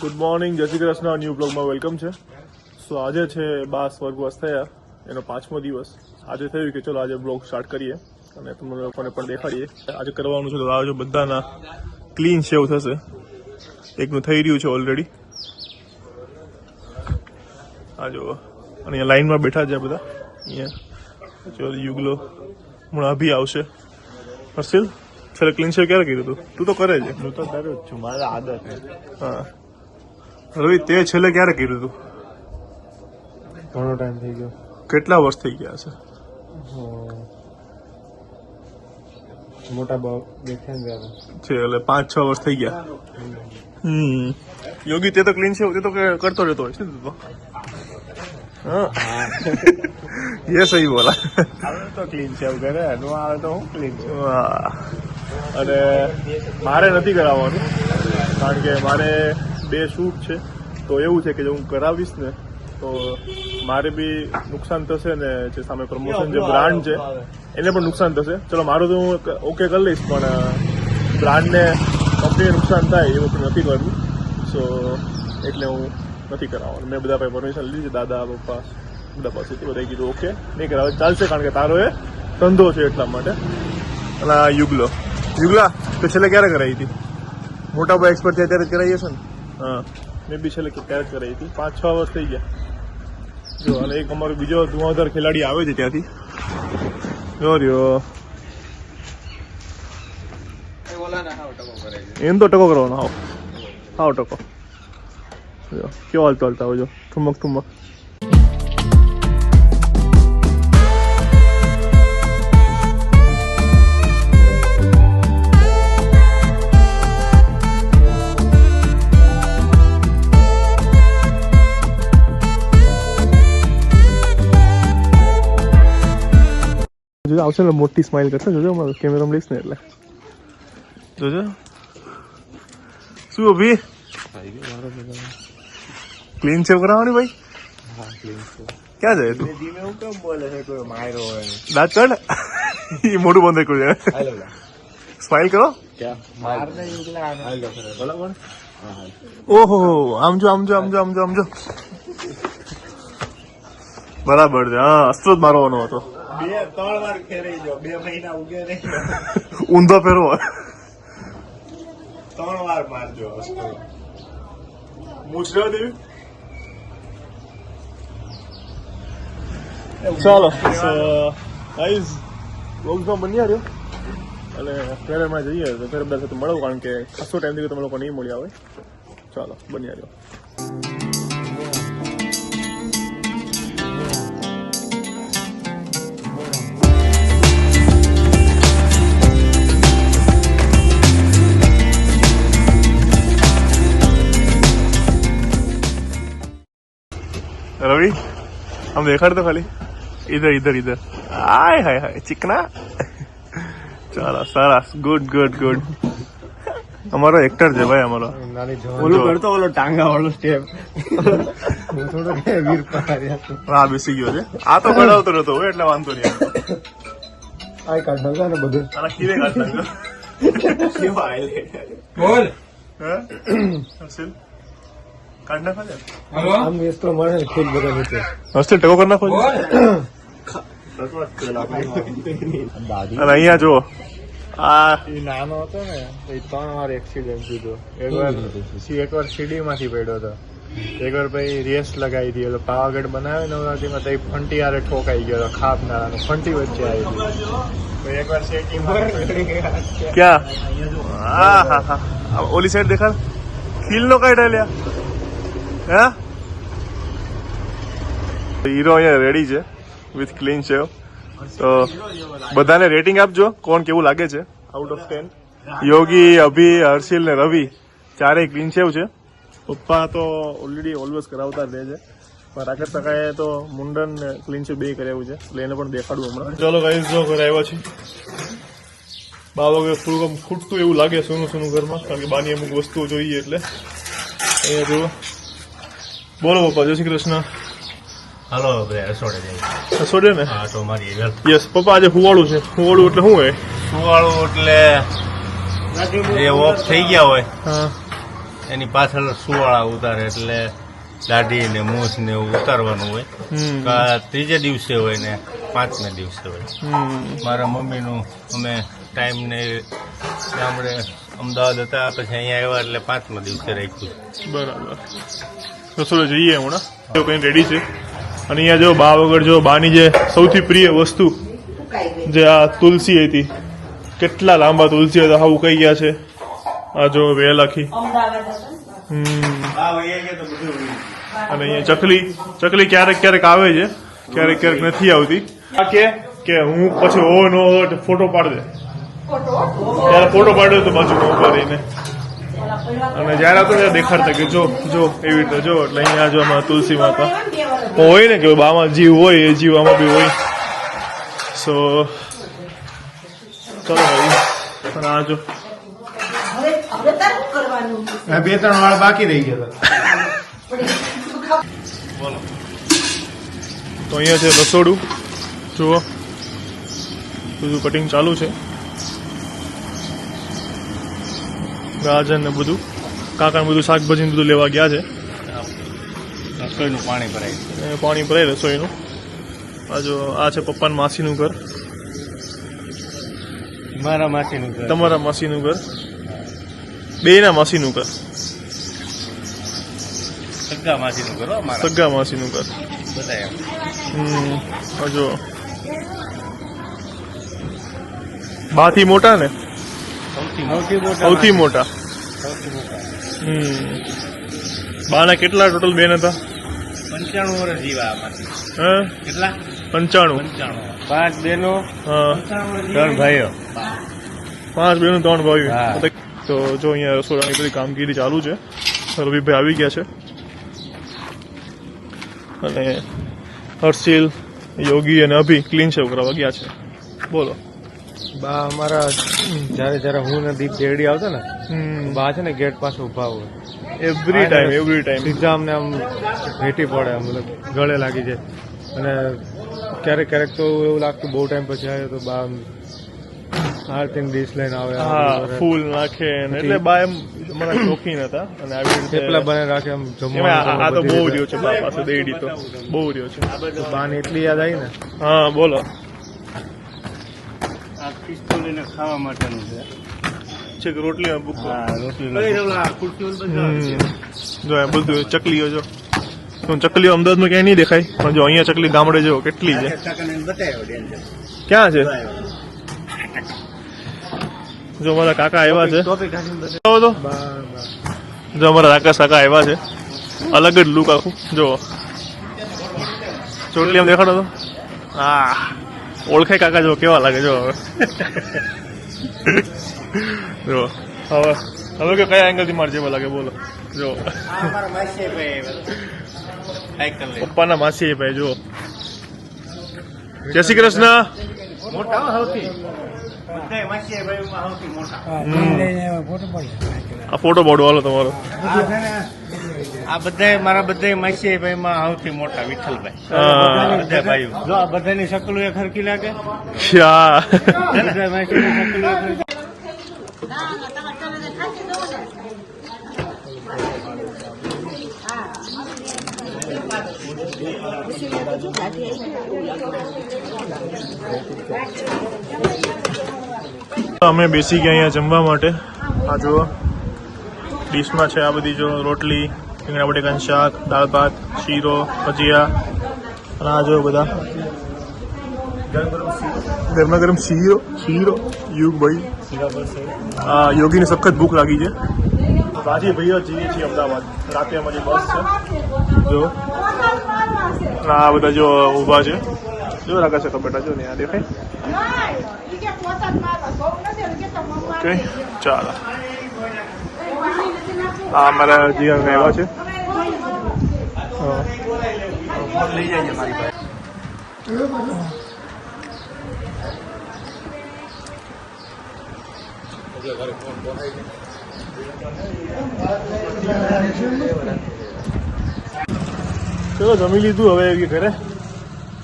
Good morning જય Shri Krishna. New બ્લોગમાં welcome છે. સો આજે છે બાર સ્વર્ગવાસ થયા. એનો પાંચમો દિવસ. આજે થયું કે ચલો આજે બ્લોગ સ્ટાર્ટ કરીએ અને તમને લોકોને પણ દેખાડીએ. આજે કરવાનું છે તો આજે બધાના ક્લીન શેવ થશે. એકનું થઈ રહ્યું છે ઓલરેડી આ જો અને લાઈનમાં બેઠા છે બધા. અહીંયા ચલો યુગલો હમણાં અભી આવશે. હર્ષિલ છેલ્લે ક્લીન શેવ ક્યારે કર્યું તું? તું તો કરે છે. હું તો કરું જ છું. મારા આદત હા. રવિ તે છેલ્લે ક્યારે કર્યું હતું ઘણો ટાઈમ થઈ ગયો. કેટલા વર્ષ થઈ ગયા છે? મોટા બાપ દેખાય ગયા છે એટલે પાંચ છ વર્ષ થઈ ગયા. હમ. યોગી તે તો ક્લીન છે તે તો કરતો રહેતો હોય છે તું હા. એ સહી બોલા. તો ક્લીન છે એવું કરે. નો આવે તો હું ક્લીન છું. અને મારે નથી કરાવવાનું કારણ કે મારે બે શૂટ છે. તો એવું છે કે જો હું કરાવીશ ને તો મારે બી નુકસાન થશે ને જે સામે પ્રમોશન જે બ્રાન્ડ છે એને પણ નુકસાન થશે. ચલો મારું તો હું ઓકે કરી લઈશ પણ બ્રાન્ડને કંપનીને નુકસાન થાય એ વસ્તુ નથી કરવું. સો એટલે હું નથી કરાવવાનું. મેં બધા પાસે પરમિશન લીધી છે દાદા પપ્પા બધા પાસેથી બધા કીધું ઓકે નહીં કરાવે ચાલશે કારણ કે તારો એ ધંધો છે એટલા માટે. અને આ યુગલો. યુગલા તો છેલ્લે ક્યારે કરાવી હતી? મોટા ભાઈ એક્સપર્ટ છે ત્યારે જ કરાવી હશે ને? હા, મેં બી છેલ્લે ક્યારે કરાવી હતી. પાંચ, છ વર્ષ થઈ ગયા. જો, અને એક અમારો બીજો ધુઆધાર ખેલાડી આવે છે ત્યાંથી. જો રહ્યો. એમ તો ટકો કરવાનો, હાવ. હાવ ટકો. જો, કેવો હાલતો હાલતા આવજો ઠુમક ઠુમક. જોજો, આવશે ને મોટી સ્માઇલ કરશે, જોજો, અમારો કેમેરા લઈશ ને એટલે. જોજો. શું, અભી? ક્લીન સેવ કરાવવાની ભાઈ? ક્યાં જાય તું? ધીમે છે કાઢ એ મોટું બંધ કર્યું છે હાલો સ્માઇલ કરો. ઓહો, આમ જો આમ જો આમ જો આમ જો આમ જો. બરાબર છે, હા અસ્ત્રો જ મારવાનો હતો. બે ત્રણ વાર ખેરાઈ જાવ બે મહિના ઉગે નહીં. ઊંધો ફેરવો. ત્રણ વાર મારજો અસ્તો. મૂછ રહેવા દેવી ચાલો. ગાઈઝ વ્લોગ્સમાં બની રહ્યો. અને ફેરમાં જઈએ તો ફેર બધા સાથે મળો કારણ કે ખાસો ટાઈમથી તમે લોકો નહીં મળ્યા હોય. ચાલો બની રહ્યો. हम देखा तो खाली इधर इधर इधर आय हाय हाय चिकना ચાલો સરસ ગુડ ગુડ ગુડ અમારો એક્ટર છે ભાઈ અમારો નાની ઓલું કરતો ઓલો ટાંગા વાળો સ્ટેપ હું થોડો કે વીર પહાડ્યા છું હા બેસી ગયો છે આ તો કરાવતો નતો હોય એટલે વાંધો નહીં આવતો. આઈ કાર્ડ નગા ને બધું આના ખીરે કાઢ નાખ્યો કેવા હાઈલાઇટ બોલ હે હર્ષિલ કાઢ નાખો આમ વેસ્ટ તો મળે ને ખીલ બધા નીચે હર્ષિલ ટકો કરી નાખો અને અહીંયા જુઓ. આ એ નાનો હતો ને એ ત્રણ વાર એક્સિડન્ટ થયો. એક વાર પછી એક વાર પડ્યો હતો. એકવાર પછી રેસ લગાવી હતી એટલે પાવાગઢ બનાવે નવરાત્રીમાં તો ફંટી હારે ઠોકાઈ ગયો હતો ખાપ નાળાનો ફંટી વચ્ચે આવી હતી. પછી એક વાર શેકી ક્યાં? હા હા હા. ઓલી સાઈડ દેખાડ. ખીલ નો કાઢ્યા લ્યા. હે? હીરો અહીંયા રેડી છે વિથ ક્લીન છે તો બધાને રેટિંગ આપજો, કોણ કેવું લાગે છે? આઉટ ઓફ ટેન યોગી, અભી, હર્ષિલ ને રવિ, ચારેય ક્લીન સેવ છે. પપ્પા તો ઓલરેડી ઓલવેઝ કરાવતા રહે છે. પણ રાકેશ કાકાએ તો મુંડન ને ક્લીન છે બે કરાવ્યું છે. એટલે એને પણ દેખાડવું હમણાં. ચલો ગાઈઝ જો ઘરે આવ્યા છે બા વગર થોડુંક ખૂટતું એવું લાગે સોનું સોનું ઘરમાં. કારણ કે બાની અમુક વસ્તુઓ જોઈએ એટલે. અહીંયા જુઓ. બોલો પપ્પા જય શ્રી કૃષ્ણ. હલો ભાઈ રસોડે જઈ રસોડે ને? હા તો મારી યસ પપ્પા આજે હુવાળું છે. હુવાળું એટલે શું હોય? સુવાળું એટલે જે ઓફ થઈ ગયા હોય હા. એની પાછળ સુવાળા ઉતારે એટલે દાઢી ને મૂછ ને એવું ઉતારવાનું હોય. ત્રીજે દિવસે હોય ને પાંચમે દિવસે હોય. મારા મમ્મીનું અમે ટાઈમ ને ગામડે અમદાવાદ હતા પછી અહીંયા આવ્યા એટલે પાંચમા દિવસે રાખ્યું. બરાબર. રસોડે જઈએ હમણાં. કઈ રેડી છે. અને અહીંયા જો બા વગર જો બાની જે સૌથી પ્રિય વસ્તુ જે આ તુલસી હતી કેટલા લાંબા તુલસી હતા હા ઉકાઈ ગયા છે. આ જો વેલ આખી. હમ. અને અહીંયા ચકલી ચકલી ક્યારેક ક્યારેક આવે છે ક્યારેક ક્યારેક નથી આવતી. આ કે કે હું પછી ઓ નો ફોટો પાડ દે. ત્યારે ફોટો પાડ્યો તો બાજુ ઊભા રહીને અને જયારે આવતો ત્યારે દેખાડતા કે જો જો એવી રીતે જો એટલે અહીંયા જો આમાં તુલસી માતા. હોય ને કે બામાં જીવ હોય એ જીવ આમાં બી હોય. સો ચલો ભાઈ અને આ જો. બે ત્રણ વાળ બાકી રહી ગયા તો અહીંયા છે રસોડું. જુઓ. બધું કટિંગ ચાલુ છે. ગાજર ને બધું કાકા ને બધું શાકભાજી બધું લેવા ગયા છે. રસોઈનું પાણી ભરાય છે. પાણી ભરાય રસોઈનું. આ આ છે પપ્પા માસીનું ઘર. મારા માસીનું ઘર. તમારા માસીનું ઘર. બેયના માસીનું ઘર. સગા માસીનું ઘર સગા માસીનું ઘર. બધા એમ. હમ આ જો. બાથી મોટા ને? સૌથી મોટી. બાના કેટલા ટોટલ બેન હતા? પંચાણું વર્ષ જીવા આમાંથી. કેટલા? પંચાણું. પંચાણું. પાંચ બેનો હા. ત્રણ ભાઈઓ. પાંચ બેનું ત્રણ ભાઈ તો જો અહીંયા રસોડાની બધી કામગીરી ચાલુ છે. રવિભાઈ આવી ગયા છે. અને હર્ષિલ યોગી અને અભી ક્લીન શેવ કરવા ગયા છે. બોલો. બા અમારા જ્યારે જ્યારે હું ને દીપ દેરડી આવતો ને બા છે ને ગેટ પાસે ઊભા હોય. એવરી ટાઈમ એવરી ટાઈમ સીધા અમને આમ ભેટી પડે આમ મતલબ ગળે લાગી જાય. અને ક્યારેક ક્યારેક તો એવું લાગતું બહુ ટાઈમ પછી આવ્યો તો બા આરતીની ડીશ લઈને આવે હા ફૂલ નાખે એટલે બા એમ અમારા શોખીન હતા. અને આવી રીતે થેપલા બને રાખે એમ જમવા આ- તો બહુ રહ્યો છે બા પાસે દેડી તો. બહુ રહ્યો છે. બા ને એટલી યાદ આવી ને? હા બોલો. પિસ્તોલીને ખાવા માટેનું છે. છે રોટલી હા રોટલી જો આ બધું ચકલીઓ જો. ચકલીઓ અમદાવાદમાં ક્યાંય નહીં દેખાય પણ જો અહીંયા ચકલી ગામડે જો કેટલી છે. ક્યાં છે? જો મારા કાકા આવ્યા છે. તો. જો અમારા રાકેશ કાકા આવ્યા છે. અલગ જ લુક આખું. જો. ચોટલી આમ દેખાડો તો. હા. ઓળખાય કાકા જો કેવા લાગે જો હવે? જો હવે હવે કે કયા એંગલથી મારે જેવા લાગે બોલો. જો. પપ્પાના માસી ભાઈ જો. જય શ્રી કૃષ્ણ. મોટા. સૌથી આ ફોટો પાડો. હાલો તમારો. આ બધાય મારા બધાય માસીએ ભાઈમાં આવતી મોટા વિઠ્ઠલભાઈ. હા. બધા ભાઈઓ જો આ બધાની શકલો એ ખરકી લાગે? બધા અમે બેસી ગયા અહીંયા જમવા માટે. આ જુઓ ડીશમાં છે આ બધી જો રોટલી રીંગણા બટેકાનું શાક દાળ ભાત શીરો ભજીયા અને આ જોયો બધા. ગરમા ગરમ શીરો શીરો યુગભાઈ આ યોગીને સખત ભૂખ લાગી છે. રાજી ભાઈઓ જઈએ છીએ અમદાવાદ. રાતે અમારી બસ છે. જો. આ બધા જો ઊભા છે. જો રાખા છે કપેટા જો ને આ દેખાય. ઓકે ચાલો. આ અમારા જીવન રહેવા છે. ચલો, જમી લીધું હવે ઘરે.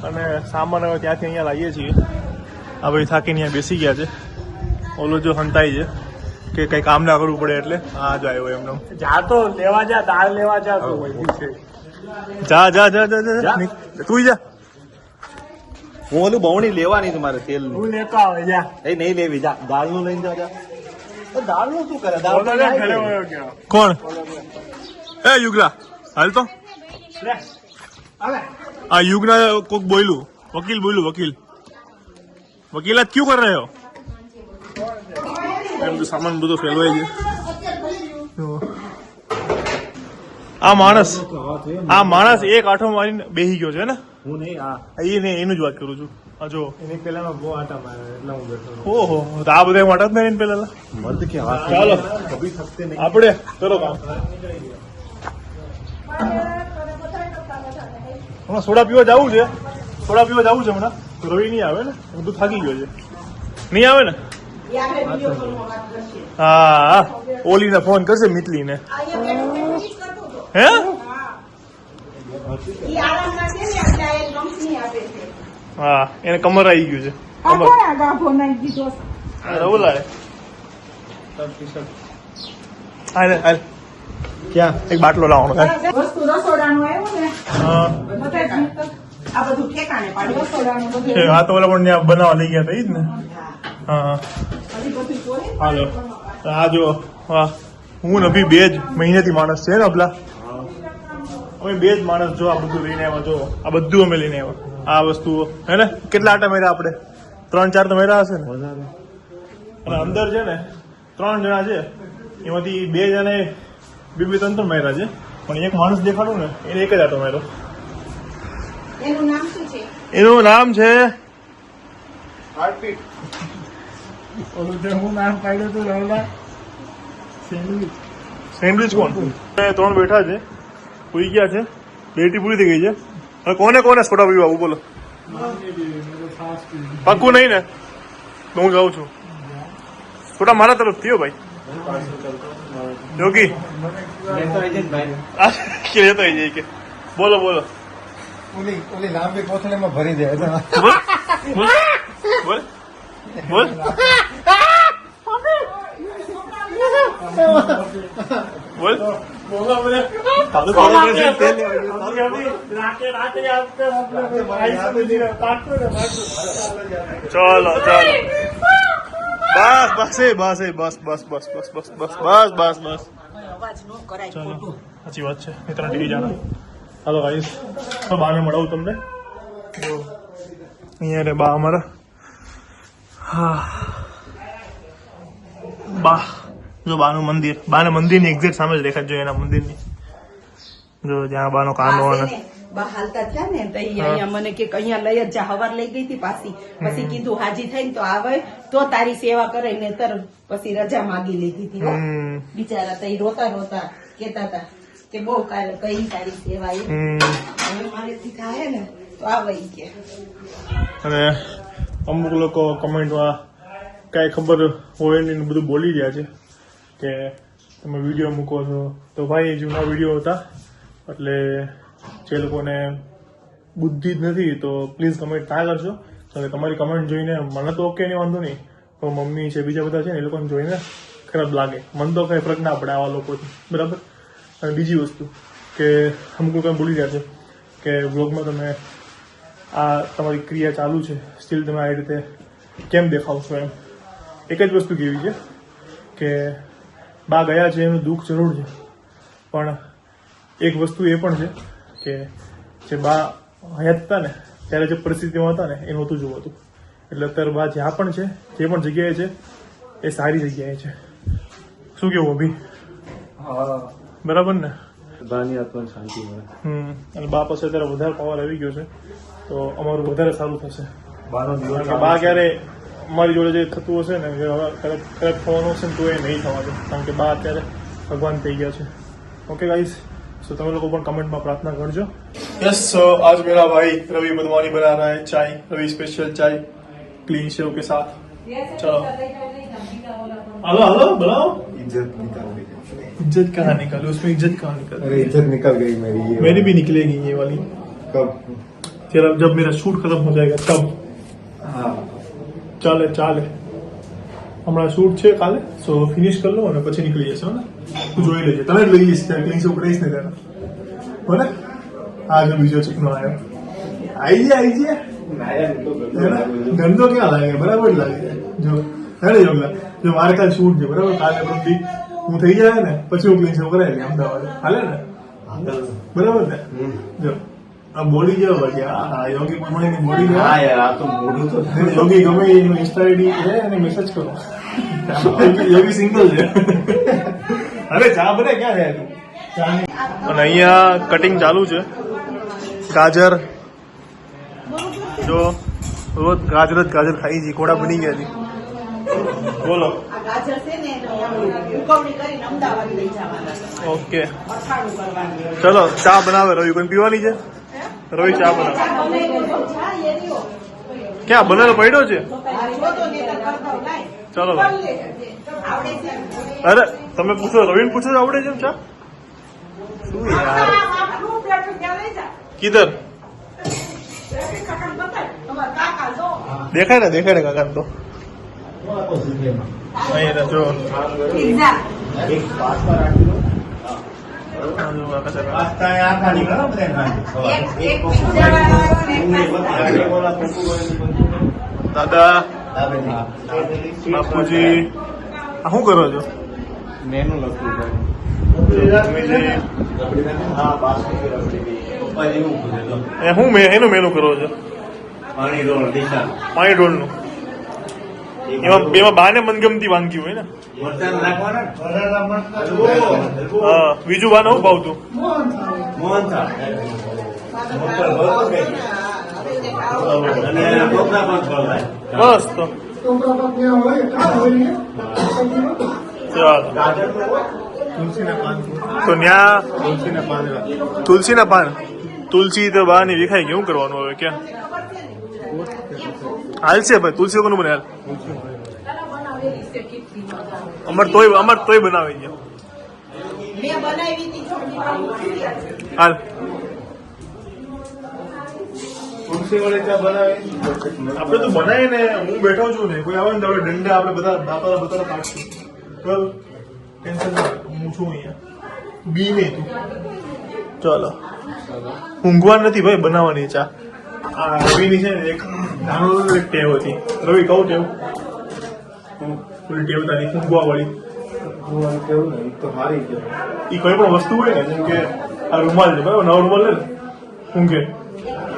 અને સામાન હવે ત્યાંથી અહીંયા લાવીએ છીએ. આ ભાઈ થાકીને અહીંયા બેસી ગયા છે. ઓલો જો હંતાઈ છે. કે કઈ કામ ના કરવું પડે એટલે? આ જ આવ્યો એમનો જાતો લેવા જા દાળ લેવા જા તો. જા જા જા જા જા. જા. તું જા. હું ઓલું બવણી લેવાની તમારે મારે તેલ હું લેતો આવે જા. એ નહીં લેવી જા. દાળનું લઈને જા જા. તો દાળનું શું કરે? દાળ તો. કોણ? એ યુગલા હાલ તો. આ યુગના કોક બોલ્યું વકીલ બોલ્યું વકીલ. વકીલાત ક્યું કર રહ્યો? એમ તો સામાન બધો ફેલવાઈ ગયો. આ માણસ આ માણસ એક આઠો મારીને બેહી ગયો છે ને? હું નહીં આ એ ને એનું જ વાત કરું છું. આ જો. એની પેલામાં બહુ આટા મારે એટલે હું બેઠો ઓહો તો આ બધા માટે જ નહીં પેલા મર્દ કે હાથ ચાલો. કભી થકતે નહીં. આપણે ચલો કામ. હમણાં સોડા પીવા જવું છે. સોડા પીવા જવું છે હમણાં. રવિ નહીં આવે ને? બધું થાકી ગયો છે. નહીં આવે ને? હા ઓલીને ફોન કરશે મિતલીને. હે? હા. એને કમર આવી ગયું છે. કમર. આ રવલા હે. હાલે હાલે. ક્યાં? એક બાટલો લાવવાનો. વસ્તુ રસોડાનું આવ્યું ને? હા. આ બધું ઠેકાણે પાડ્યું. રસોડાનું બધું. એ તો ઓલા પણ ત્યાં બનાવવા લઈ ગયા હતા ઈ જ ને. હા. હાલો. આ જો હા હું ને અભી બે જ મહિનેથી માણસ છે ને અબલા. અમે બે જ માણસ જો આ બધું લઈને આવ્યા જો. આ બધું અમે લઈને આવ્યા. આ વસ્તુઓ. હે ને? કેટલા આટા મેરા આપણે? ત્રણ ચાર તો મેરા હશે ને? અને અંદર છે ને ત્રણ જણા છે. એમાંથી બે જણે બે બે ત્રણ ત્રણ મેરા છે. પણ એક માણસ દેખાડું ને એને એક જ આટો મેરો એનું નામ છે? એનું નામ છે ઓલું જે હું નામ પાડ્યું હતું રવલા સેન્ડવિચ. સેન્ડવિચ કોણ? ત્રણ બેઠા છે. પૂરી ગયા છે. બેટી પૂરી થઈ ગઈ છે. હવે કોને કોને સ્કોટા પીવા? આવું બોલો. પાક્કું નહીં ને? તો હું જાઉં છું. સ્કોટા મારા તરફ થયો ભાઈ. જોગી આ કે લેતો આવી જાય કે. બોલો બોલો. ઓલી ઓલી લાંબી કોથળીમાં ભરી દે. બોલ. બોલ. બોલ. બોલ. ચલો ચલો. બસ બસ એ બસ એ બસ બસ બસ બસ બસ બસ બસ બસ બસ. ચલો સાચી વાત છે. મિત્ર ટીવી જાણો. હાલો ગાઈસ તો બાને મળાવું તમને. અહીંયા રે બા અમારા. બા જો બાનું મંદિર બાને મંદિરની એક્ઝેક્ટ સામે જ દેખાય જો એના મંદિરની. જો જ્યાં બાનો કાંડો અને બા હાલતા થયા ને તો અહીંયા મને કે અહીંયા લઈ જ જા હવાર લઈ ગઈ હતી પાછી. પછી કીધું હાજી થઈને તો આવે તો તારી સેવા કરે ને તર પછી રજા માગી લીધી હતી બિચારા તઈ રોતા રોતા કેતા હતા કે બહુ કાલે કઈ તારી સેવા એ. મારેથી થાય ને તો આવે કે. અને અમુક લોકો કમેન્ટમાં કાંઈ ખબર હોય નહીં બધું બોલી રહ્યા છે કે તમે વીડિયો મૂકો છો. તો ભાઈ જૂના વીડિયો હતા. એટલે જે લોકોને બુદ્ધિ જ નથી, તો પ્લીઝ કમેન્ટ ના કરશો કારણ કે તમારી કમેન્ટ જોઈને મને તો ઓકે નહીં વાંધો નહીં. પણ મમ્મી છે, બીજા બધા છે ને એ લોકોને જોઈને ખરાબ લાગે. મને તો કંઈ ફરક ના પડે આવા લોકોથી. બરાબર? અને બીજી વસ્તુ કે અમુક લોકો ભૂલી જાય છે કે વ્લોગમાં તમે આ તમારી ક્રિયા ચાલુ છે. સ્ટીલ તમે આ રીતે કેમ દેખાવ છો એમ? એક જ વસ્તુ કેવી છે કે બા ગયા છે એનું દુઃખ જરૂર છે. પણ એક વસ્તુ એ પણ છે કે જે બા હયાત હતા ને ત્યારે જે પરિસ્થિતિમાં હતા ને એ નહોતું જોવું હતું. એટલે અત્યારે બા જ્યાં પણ છે જે પણ જગ્યાએ છે એ સારી જગ્યાએ છે. શું કેવું અભી? બરાબર ને? બાની આત્માને શાંતિ મળે હમ અને બા પાસે અત્યારે વધારે પાવર આવી ગયો છે તો અમારું વધારે સારું થશે બાનો દિવસ કારણ કે બા ક્યારે અમારી જોડે જે થતું હશે ને કે હવે ખરાબ ખરાબ થવાનું હશે ને તો એ નહીં થવા દે કારણ કે બા અત્યારે ભગવાન થઈ ગયા છે ओके गाइस सो તમે લોકો પણ કમેન્ટમાં પ્રાર્થના કરજો यस सो आज मेरा भाई रवि बदवानी बना रहा है चाय रवि स्पेशल चाय क्लीन शेव के साथ चलो हेलो हेलो बनाओ इज्जत निकल गई इज्जत कहाँ निकालो उसमें इज्जत कहाँ निकल अरे इज्जत निकल गई मेरी ये मेरी भी निकलेगी ये वाली कब तेरा जब मेरा शूट खत्म हो जाएगा तब हाँ चाले चाले હમણાં શૂટ છે કાલે સો ફિનિશ કરી લો અને પછી નીકળી જશે હો ને તું જોઈ લેજે તને જ લઈ જઈશ ત્યારે ક્લિનિક ઉપર રહીશ ને ત્યારે બોલે આ જો બીજો ચીકનો આવ્યો આઈ જાય આઈ જાય ગંદો ક્યાં લાગે બરાબર જ લાગે જો હેડે યોગલા જો મારે કાલે શૂટ છે બરાબર કાલે પ્રતિ હું થઈ જાય ને પછી હું ક્લિનિક કરાવી લઈએ અમદાવાદ. હાલે ને? બરાબર ને? જો આ બોડી જેવો બાકી આ યોગી પ્રમાણેની બોડી હા યાર આ તો મોઢું તો યોગી ગમે એનું ઇન્સ્ટા આઈડી છે એને મેસેજ કરો. યોગી સિંગલ છે. અરે ચા બને ક્યાં છે તું? અને અહીંયા કટિંગ ચાલુ છે. ગાજર. જો રોજ ગાજર જ ગાજર ખાઈ છે કોડા બની ગયા છે. બોલો. ગાજર છે ને ઉકવણી કરીને અમદાવાદ લઈ જવાના ઓકે. અથાણું કરવાનું ચલો ચા બનાવે. રવિ કોઈ પીવાની છે? રવિ ચા બનાવે. ક્યાં બનેલો પડ્યો છે. ચલો અરે તમે પૂછો રવિ પૂછો તો આવડે છે ચા? શું યાર. કિધર. દેખાય ને દેખાય ને કાકા તો. અહીંયા જો પિઝા. એક પાસ્તા રાખી દો આ જો કાકા છે. પાસ્તા એ આખા નીકળે ને બધા એક એક પિઝા વાળો ને એક પાસ્તા. દાદા બાપુજી શું કરો છો મેનુ લખું મમ્મીજી હા એનું મેનુ કરો છો પાણી ઢોળ દિશા પાણી ઢોળનું એમાં એમાં બાને મનગમતી વાનગી હોય ને? હા બીજું બાને શું ભાવતું? બસ તો. ચાલો. તુલસીના પાન તો ન્યા તુલસીના પાન પાન. તુલસી તો બહારની વિખાઈ કેવું કરવાનું હવે ક્યાં? હાલશે ભાઈ તુલસી કોનું બને હાલ. અમર તોય અમર તોય બનાવી બનાવી છોકરી હાલ. બનાવે આપણે તો બનાવીએ ને હું બેઠો છું ને કોઈ આવે ને આપણે દંડા આપણે બધા દાતા બધા પાડશું બરાબર ટેન્શન. હું છું અહીંયા. બી નહીં તું. ચલો. ઊંઘવા નથી ભાઈ બનાવવાની ચા આ રવિની છે ને એક નાનો એક ટેવ હતી. રવિ કહું ટેવ? પેલી ટેવ તારી ઊંઘવા વાળી. કેવું ને તો હારી છે. એ કોઈ પણ વસ્તુ હોય ને જેમ કે આ રૂમાલ છે બરાબર? નવો રૂમાલ ને? ઊંઘે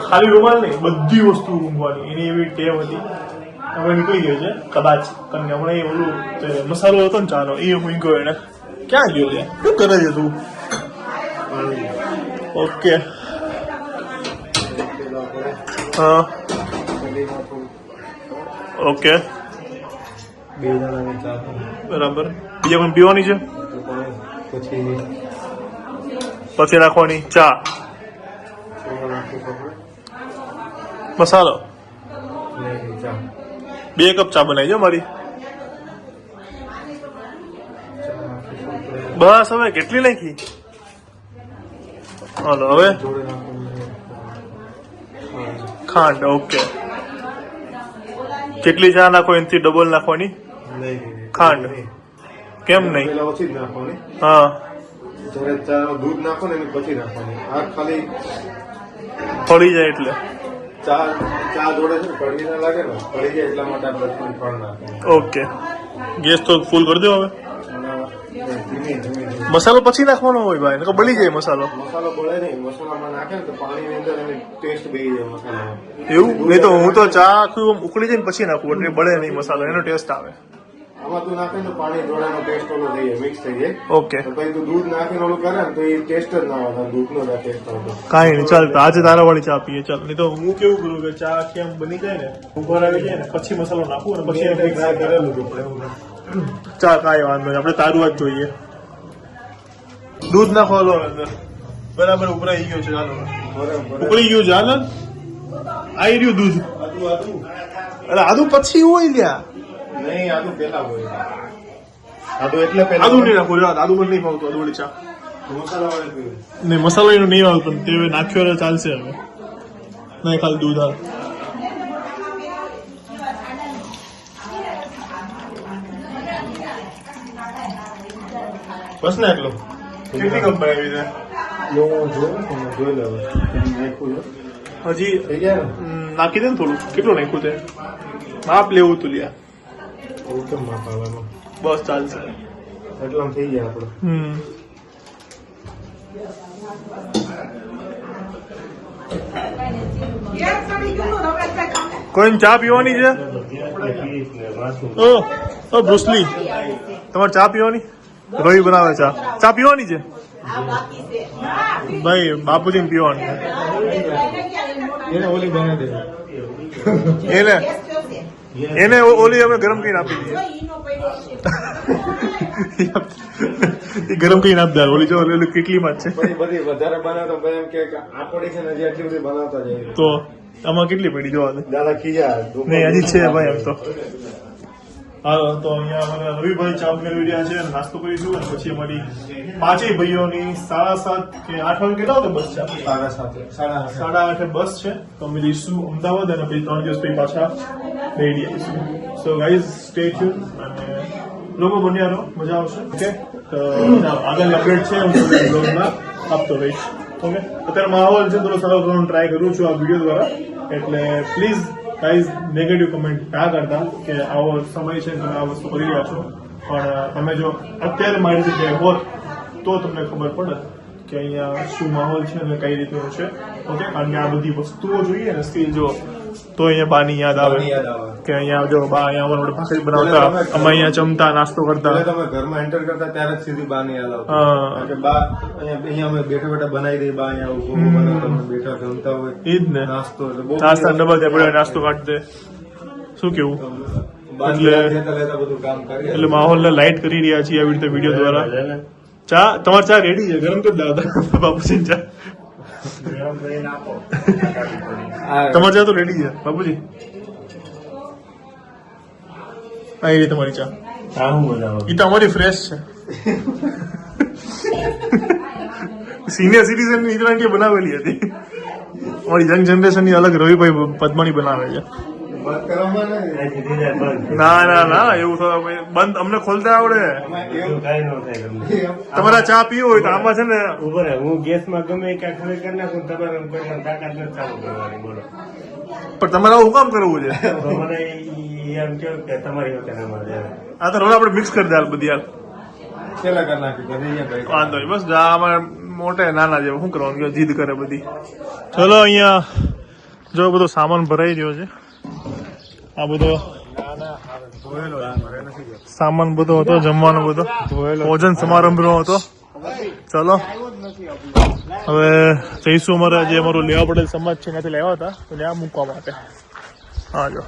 ખાલી રૂમાલ નહીં બધી વસ્તુ ઊંઘવાની. એની એવી ટેવ હતી. હવે નીકળી ગયો છે કદાચ. કારણ કે હમણાં એ ઓલું મસાલો હતો ને ચાનો એ ઊંઘ્યો એને. ક્યાં ગયો છે શું કરે છે તું? ઓકે. હા. ઓકે. બરાબર. બીજા પણ પીવાની છે? પછી નાખવાની ચા. મસાલો? બે કપ ચા બનાવી જો મારી. બસ હવે કેટલી નાખી? હાલો, હવે? ખાંડ ઓકે કેટલી ચા નાખો એનાથી? ડબલ નાખવાની? નહીં ખાંડ. કેમ નહીં? ઓછી નાખવાની. હા. જ્યારે ચા દૂધ નાખો ને પછી નાખવાની. આ ખાલી ફળી જાય એટલે. ચા ચા જોડે છે કડવી ના લાગે ને પડી જાય એટલા માટે આપણે ફળ નાખવાની. ઓકે ગેસ તો ફૂલ કરી દો હવે. મસાલો પછી નાખવાનો હોય ભાઈ નકર બળી જાય મસાલો. મસાલો બળે નહીં મસાલામાં નાખે ને તો પાણીની અંદર એની ટેસ્ટ બેહી જાય મસાલામાં. એવું? નહીં તો હું તો ચા આખું ઉકળી જાય ને પછી નાખું એટલે બળે નહીં મસાલો એનો ટેસ્ટ આવે. આમાં તું નાખે ને તો પાણી જોડાનો ટેસ્ટ ઓલો થઈ જાય મિક્સ થઈ જાય. ઓકે. તો પછી તું દૂધ નાખીને ઓલું કરે ને તો એ ટેસ્ટ જ ના આવે દૂધનો જ ટેસ્ટ આવતો કાંઈ નહીં ચાલ તો આજે તારા વાળી ચા પીએ ચાલ. નહીં તો હું કેવું કરું કે ચા આખી આમ બની જાય ને ઉપર આવી જાય ને પછી મસાલો નાખું અને પછી ટ્રાય કરેલું ચા કાંઈ વાંધો નહીં આપણે તારું જ જોઈએ. દૂધ નાખો હાલો અંદર. બરાબર ઉભરાઈ ગયો છે હાલો ઉકળી ગયું છે હાલ આવી રહ્યું દૂધ. અરે આદુ પછી હોય લ્યા. નહીં આદુ પેલા હોય. આદુ એટલે પેલા આદુ નહીં નાખું આદુ મને નહીં ભાવતું આદુ વળી ચા. નહીં મસાલો એનો નહીં આવતો તે હવે નાખ્યો એટલે ચાલશે હવે. નહીં ખાલી દૂધ આવે બસ ને એટલું કેટલી કંપની આવી છે જોઈ નાખ્યું. હજી થઈ ગયા નાખી દે ને થોડું. કેટલું નાખ્યું તે? માપ લેવું તું લ્યા. એવું માપ આવવાનું બસ ચાલશે. એટલામાં થઈ ગયા આપણે. હમ. કોઈને ચા પીવાની છે? ઓ બ્રુસલી. તમારે ચા પીવાની? રવિ બનાવે ચા ચા પીવાની છે? ભાઈ બાપુજીને પીવાની એને એને? ઓલી અમે ગરમ કરીને આપી દઈએ. ગરમ કરીને આપી દે. ઓલી જો ઓલી કેટલીમાં જ છે. વધારે બનાવતો એમ કે કે છે ને આટલી બધી બનાવતા જાય તો આમાં કેટલી પડી જોવા દાદા ખીજા નહીં હજી છે ભાઈ એમ તો. હા તો અહીંયા અમારા રવિભાઈ ચાપને રહ્યા છે નાસ્તો કરીશું અને પછી અમારી પાંચેય ભાઈઓની સાડા સાત કે આઠ વાગે કેટલા વાગે બસ છે સાડા સાત. સાડા સાડા આઠે બસ છે. તો અમે જઈશું અમદાવાદ અને પછી ત્રણ દિવસ પછી પાછા રેડી આવીશું. સો ગાઈઝ સ્ટે ટ્યુન અને લોકો બન્યા રહો. મજા આવશે. ઓકે તો આગળ અપડેટ છે હું બ્લોગમાં આપતો રહીશ. ઓકે અત્યારે માહોલ છે થોડો સારો કરવાનો ટ્રાય કરું છું આ વીડિયો દ્વારા. એટલે પ્લીઝ ગાઈઝ નેગેટિવ કમેન્ટ ના કરતા કે આવો સમય છે તમે આ વસ્તુ કરી રહ્યા છો? પણ તમે જો અત્યારે મારી જગ્યાએ હોત, તો તમને ખબર પડે કે અહીંયા શું માહોલ છે અને કઈ રીતનું છે. ઓકે કારણ કે આ બધી વસ્તુઓ જોઈએ ને સ્ટીલ જો તો અહીંયા બાની યાદ આવે. બાની. કે અહીંયા જો બા અહીંયા અમારા ભાખરી બનાવતા અમે અહીંયા જમતા નાસ્તો કરતા. તમે ઘરમાં એન્ટર કરતા ત્યારે જ સીધી બા ની યાદ આવતી. કે બા અહીંયા અહીંયા અમે બેઠા બેઠા બનાવી દઈએ બા અહીંયા ઊભો ઉભું બેઠા જમતા હોય. ઈ જ ને? નાસ્તો એટલે બહુ નાસ્તા ડબલ પડ્યો નાસ્તો કાઢી દે. શું કેવું? એટલે- માહોલ ને બધું કામ કરીએ એટલે માહોલને લાઇટ કરી રહ્યા છીએ આવી રીતે વીડિયો દ્વારા. ચા? તમારી ચા રેડી છે? ગરમ કરી દાદા. બાપુજી ચા. તમારી ચા તો રેડી છે. બાપુજી. આ એ તમારી ચા. એ તો અમારી ફ્રેશ છે. સિનિયર સિટીઝનની ઇન્ટરનેટ બનાવેલી હતી. અમારી યંગ જનરેશનની અલગ રવિભાઈ પદ્માની બનાવે છે. ના ના ના એવું તો બંધ અમને ખોલતા આવડે. તમારા ચા પીવું હોય તો આમાં છે ને હું ગેસમાં ગમે ક્યાં ખરી કરી નાખું તમારે તાકાત ચાલુ કરવાની બોલો. પણ તમારે આવું કામ કરવું છે? મને એમ કહ્યું કે તમારી વખતે ના મળે. એમ. આ તો રોડ આપણે મિક્સ કરી દે બધી કરી ભાઈ. વાંધો નહીં બસ અમારે મોટે નાના જેવું શું કરવાનું કે જીદ કરે બધી. ચલો અહીંયા જો બધો સામાન ભરાઈ રહ્યો છે. આ બધો સામાન બધો હતો જમવાનો બધો. ભોજન સમારંભનો હતો. ચલો. હવે જઈશું અમારે જે અમારું લેવા પડેલ સમાજ છે ત્યાંથી લેવા હતા. તો ત્યાં મૂકવા માટે. હા જો.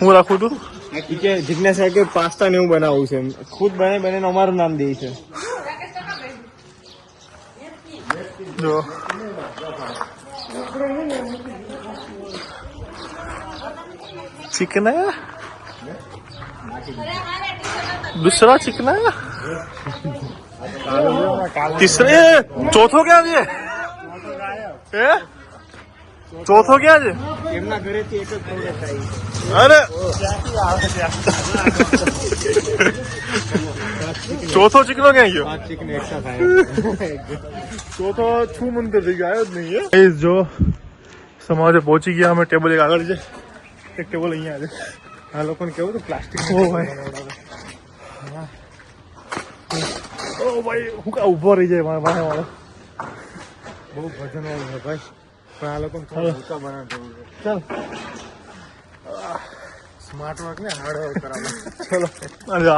હું રાખું તું? જિજ્ઞાસ કે પાસ્તા ને એવું બનાવવું છે ખુદ બને બને અમારું નામ દે છે. જો. चिकन है दूसरा चिकन है तीसरे चौथो क्या છે એ ચોથો ક્યાં છે એમના ઘરેથી એક જ પ્રોડક્ટ આવી અરે ચોથો ચીકનો ક્યાં ગયો પાંચ ચિકન એકસ્ટ્રા થાય ચોથો છું મંતર થઈ ગયો આવ્યો જ નહીં એ જો સમાજે પહોંચી ગયા અમે ટેબલ એક આગળ છે એક ટેબલ અહીંયા છે. આ લોકોને કેવું હતું? પ્લાસ્ટિક ઓ ભાઈ. ઓ ભાઈ હું કા ઊભો રહી જાય મારા પાસે વાળો. બહુ ભજન વાળું છે ભાઈ. પણ આ લોકોને થોડું હલકા બનાવવું ચાલ. સ્માર્ટ વર્ક ને હાર્ડ વર્ક કરાવે ચલો.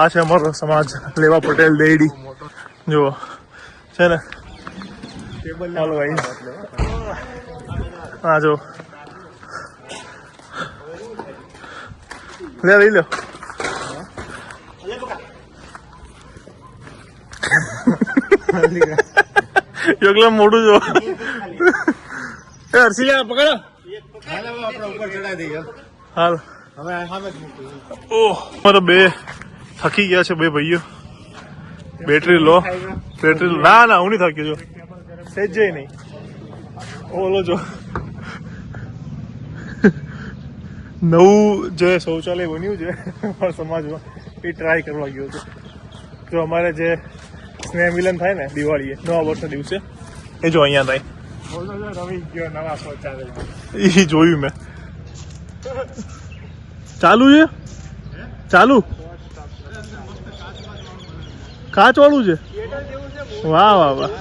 આ છે અમારો સમાજ. લેવા પટેલ દેડી જુઓ. છે ને? ટેબલ ચાલો ભાઈ. હા જો લે લઈ લો યોગલા મોટું જો એ હર્ષિલા પકડો આપણા ઉપર ચડાવી દઈએ હાલ હવે આ સામે જ મૂકીએ ઓહ મારા બે થકી ગયા છે બે ભાઈઓ બેટરી લો બેટરી લો ના ના હું નહીં થાક્યો જો સેજ જઈ નહીં ઓલો જો નવું જે શૌચાલય બન્યું છે અમારા સમાજમાં એ ટ્રાય કરવા ગયો છે. તો અમારે જે સ્નેહ મિલન થાય ને દિવાળીએ નવા વર્ષના દિવસે એ જો અહીંયા થાય. રવિ ગયો નવા શૌચાલય? એ જોયું મેં. ચાલુ છે? ચાલુ? કાચ વાળું છે વાહ વાહ વાહ.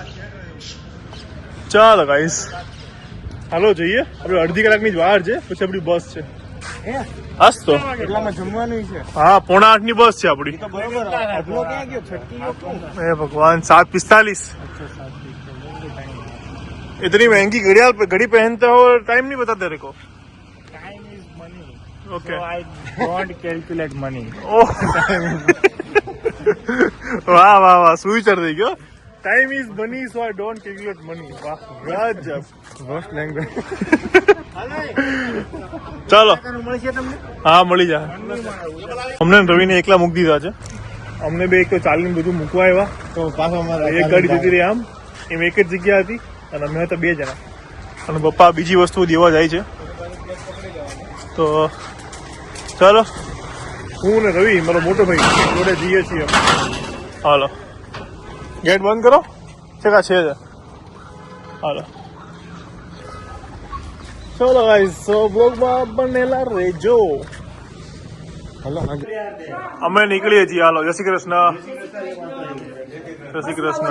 ચાલો ગાઈસ હાલો જઈએ. આપણે અડધી કલાકની જ વાર છે પછી આપણી બસ છે. હાસ તો એટલામાં જમવાનું છે હા પોણા આઠ ની બસ છે આપણી બરોબર અગલો ક્યાં ગયો છટકી ગયો કોણ? हे भगवान सात पिस्तालीस इतनी महंगी घड़ियाल पे घड़ी पहनते हो और टाइम नहीं बताते तेरे को Time is money. Okay So I don't calculate money. ओह वाह वाह वाह સુઈ ચડી ગયો time is money so I don't calculate money વાહ ગજબ Worst લેંગ્વેજ ચાલો. હા મળી જાય. અમને ને રવિને એકલા મૂકી દીધા છે. અમને બે એક તો ચાલીને બધું મૂકવા આવ્યા. તો પાછો એક ગાડી જતી રહી આમ. એમ એક જ જગ્યા હતી અને અમે હતા બે જણા. અને પપ્પા બીજી વસ્તુ દેવા જાય છે. તો ચાલો. હું ને રવિ મારો મોટો ભાઈ જોડે જઈએ છીએ. હાલો. ગેટ બંધ કરો? છે કા છે હાલો. ચલો ગાઈસ સો બ્લોગમાં બનેલા રહેજો. હાલો અમે નીકળીએ છીએ હાલો. જય શ્રી કૃષ્ણ. જય શ્રી કૃષ્ણ.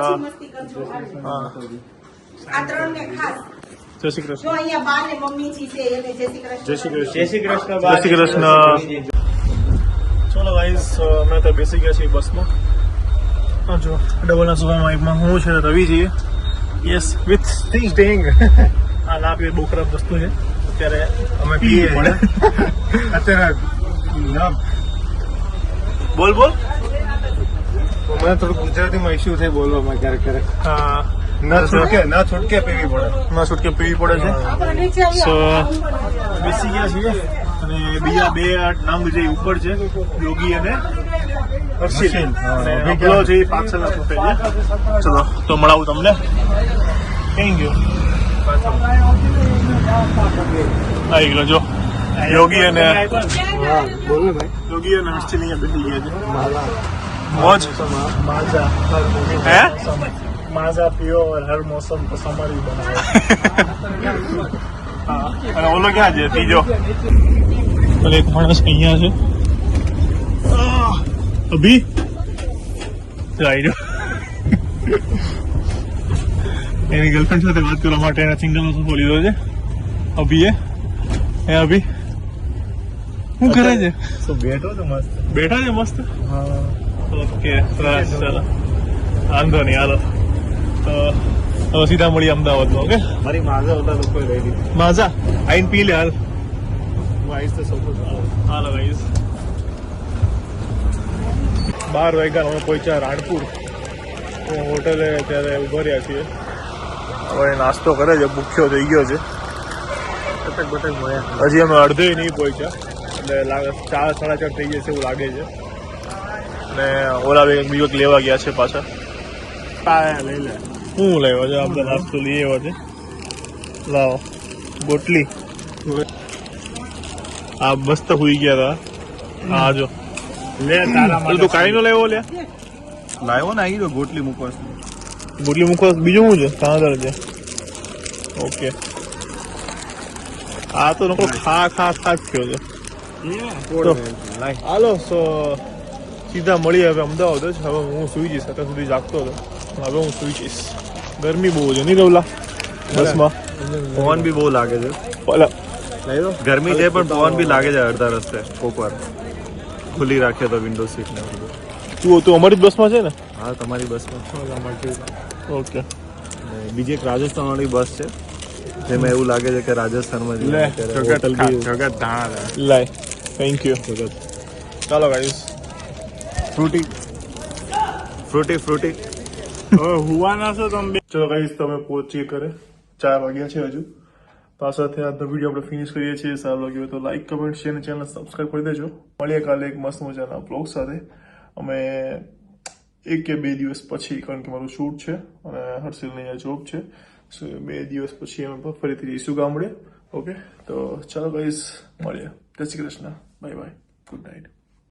જય શ્રી કૃષ્ણ. જય શ્રી કૃષ્ણ. જય શ્રી કૃષ્ણ. ચલો ગાઈસ અમે તો બેસી ગયા છીએ બસમાં. જો ડબલના સોફામાં એકમાં હું છે રવિ છીએ યસ વિથ સ્ટિંગ સ્ટિંગ આ ના એ બહુ ખરાબ વસ્તુ છે. અત્યારે અમે પીએ પડે. અત્યારે ન બોલ બોલ. મને થોડું ગુજરાતીમાં ઇશ્યુ થાય બોલવામાં ક્યારેક ક્યારેક. હા. ના છૂટકે ના છૂટકે પીવી પડે. ના છૂટકે પીવી પડે છે. સો બેસી ગયા છીએ. અને બીજા બે નંગ જે ઉપર છે યોગી અને હર્ષિલ વિગલો જે પાછળના છૂટે છે ચલો તો મળાવું તમને. થેન્ક યુ આવી ગયો જો. યોગી અને યોગી અને હર્ષિલ અહીંયા બેસી ગયા છે. મોજ? હે? માઝા પીઓ હર મોસમ તો સમારી અને ઓલો ક્યાં છે? ત્રીજો અને એક માણસ અહીંયા છે. અભી? ચાલ્યો એની ગર્લફ્રેન્ડ સાથે વાત કરવા માટે એના સિંગલ સોફો લીધો છે. અભી એ અભી. શું કરે છે? બેઠો તો મસ્ત. બેઠા છે મસ્ત? ઓકે સરસ ચાલો. વાંધો નહીં હાલો. તો હવે સીધા મળીએ અમદાવાદમાં ઓકે મારી માઝા હોતા લોકો રહી માઝા આઈન પી લે હાલ. હું આવીશ તો સૌ હાલો. ગાઈઝ બાર વાગ્યા અમે પહોંચ્યા રાણપુર. હું હોટલે ત્યારે ઊભા રહ્યા છીએ. હવે નાસ્તો કરે છે ભૂખ્યો થઈ ગયો છે. બટક બટક મળ્યા. હજી અમે અડધે નહીં પહોંચ્યા. એટલે લાગે ચાર સાડા ચાર થઈ જશે એવું લાગે છે. અને ઓલા બીજો લેવા ગયા છે પાછા. લઈ લે. શું લેવા છે આપણે નાસ્તો લઈ આવ્યા છે. લાવો બોટલી. આ મસ્ત હુઈ ગયા હતા હા જો. લે તારા પેલું તું કાઈ નો લેવો લે. લાવ્યો ને આવી ગયો ગોટલી મૂકવાસ. ગોટલી મૂકવાસ બીજું શું છે? કાંદર છે. ઓકે. આ તો નકો ખા ખા ખા જ થયો છે. હાલો સો સીધા મળી હવે અમદાવાદ જ. હવે હું સુઈ જઈશ અત્યાર સુધી જાગતો હતો. હવે હું સુઈ જઈશ ગરમી બહુ છે નહીં રવલા બસમાં પવન બી બહુ લાગે છે પેલા ગરમી છે પણ પવન બી લાગે છે અડધા રસ્તે કોક વાર ખુલ્લી રાખીએ તો વિન્ડો સીટ ને એવું બધું તું તું અમારી જ બસમાં છે ને હા તમારી બસમાં ઓકે અને બીજી એક રાજસ્થાન વાળી બસ છે જેમાં એવું લાગે છે કે રાજસ્થાનમાં જઈએ લે અત્યારે જગત હોટલ બી જગત ધાણા લાય થેન્ક યુ ચાલો ગાઈસ ફ્રૂટી ફ્રૂટી ફ્રૂટી હવે હુવાના છો તમે ચલો ગાઈસ તમે પહોંચીએ કરે. ચાર વાગ્યા છે હજુ. તો આ સાથે આપણે ફિનિશ કરીએ છીએ. સારું લાગ્યો તો લાઈક કમેન્ટ શેર અને ચેનલ સબસ્ક્રાઈબ કરી દેજો. મળીએ કાલે એક મસ્ત મજાના બ્લોગ સાથે. અમે એક કે બે દિવસ પછી, કારણ કે મારું શૂટ છે અને હર્ષિલની અહીંયા જોબ છે. સો બે દિવસ પછી અમે ફરીથી જઈશું ગામડે. ઓકે તો ચાલો ગાઈસ મળીએ. જય Shri Krishna. Bye bye good night